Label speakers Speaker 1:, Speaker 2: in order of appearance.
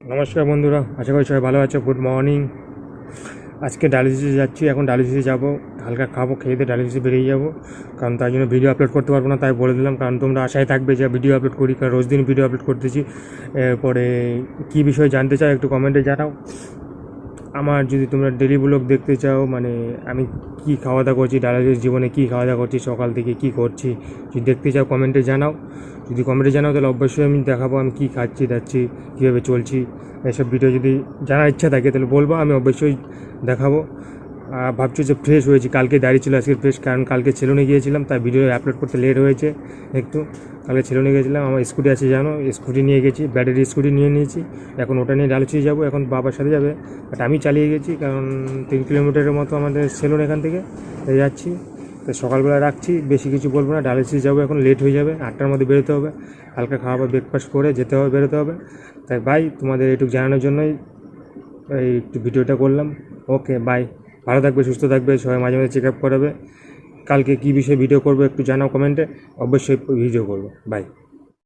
Speaker 1: নমস্কার বন্ধুরা, আশা করি সবাই ভালো আছো। গুড মর্নিং আজকে ডায়ালিসিসে যাচ্ছি, এখন ডায়ালিসিসে যাব। হালকা খাব, খেয়ে দিয়ে ডায়ালিসিসে বেরিয়ে যাব। কারণ তার জন্য ভিডিও আপলোড করতে পারব না, তাই বলে দিলাম। কারণ তোমরা আশায় থাকবে যে ভিডিও আপলোড করি, কারণ রোজ দিন ভিডিও আপলোড করতেছি। এরপরে কী বিষয়ে জানতে চাও একটু কমেন্টে জানাও। আমার যদি তোমরা ডেলি ব্লগ দেখতে চাও মানে আমি কি খাওয়া দাওয়া করছি ডালাজের জীবনে কি খাওয়া দাওয়া করছি, সকাল থেকে কি করছি, যদি দেখতে চাও কমেন্টে জানাও। যদি কমেন্টে জানাও, তাহলে অবশ্যই আমি দেখাবো আমি কী খাচ্ছি, দাচ্ছি, কীভাবে চলছি। এসব ভিডিও যদি জানার ইচ্ছা থাকে, তাহলে বলব, আমি অবশ্যই দেখাবো। ভাবছ যে ফ্রেশ হয়েছি। কালকে দাঁড়িয়ে ছিল, আজকে ফ্রেশ কারণ কালকে ছেলনে গিয়েছিলাম, তাই ভিডিও আপলোড করতে লেট হয়েছে একটু। কালকে ছেলনে গিয়েছিলাম, আমার স্কুটি আছে জানো স্কুটি নিয়ে গেছি ব্যাটারি স্কুটি নিয়ে নিয়েছি। এখন ওটা নিয়ে ডালুচিয়ে যাব, এখন বাবার সাথে যাবে। বাট আমি চালিয়ে গেছি, কারণ তিন কিলোমিটারের মতো আমাদের সেলুন এখান থেকে, তাই যাচ্ছি। তো সকালবেলা রাখছি, বেশি কিছু বলব না ডায়ালিসিস যাব এখন লেট হয়ে যাবে, আটটার মধ্যে বেরোতে হবে। হালকা খাওয়া বা ব্রেকফাস্ট করে যেতে হবে, বেরোতে হবে। তাই বাই তোমাদের এইটুকু জানানোর জন্যই এই একটু ভিডিওটা করলাম। ওকে বাই ভালো থাকবে, সুস্থ থাকবে, সবাই মাঝে মাঝে চেক আপ করাবে। কালকে কী বিষয়ে ভিডিও করব একটু জানাও কমেন্টে অবশ্যই ভিডিও করব। বাই